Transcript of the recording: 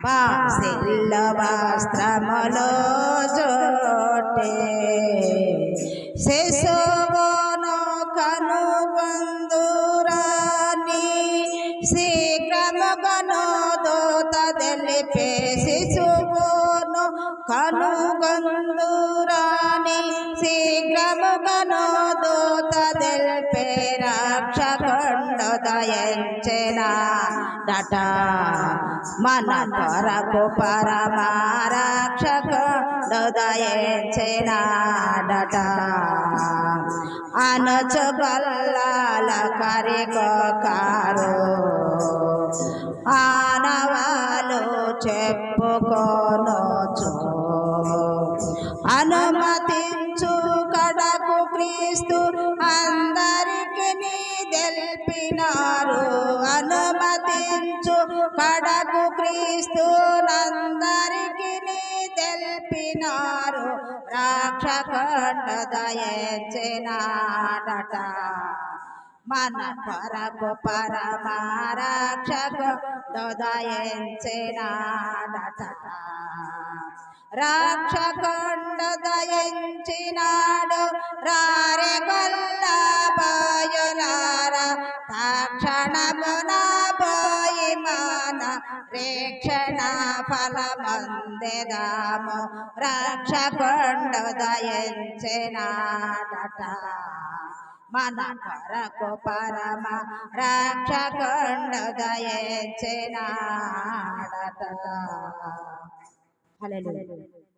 വാസില്ല വസ്ത്രമലോ ചോട്ടെ ശേഷവന കനു ബന്ധുരാണി ശീഘ്രം കനോദോതലെ പേ ശിശുവന കനു ബന്ധുരാണി ശീഘ്രം കനോ రక్షకుండు దయించిన మన కొరకు పరమారక్షకుండు దయించిన డట అనచుగల్లాల కరికొకారు ఆనవాలు చెప్పుకోనొచ్చు. అనుమతించు కడకు క్రీస్తు తెలిపినారు. అనుమతించు పడకు క్రీస్తు నందరికి తెలిపినారు. రాక్షకండ దయించినాడట మన పరకు పరమారక్షకుండు దయించినాడట రాక్షకుండు తక్షణమున పోయి మన ప్రేక్షణ ఫలమందెదాము రక్షకుండు దయించినాడట మన కొరకు పరమ రక్షకుండు దయించినాడట హల్లెలూయా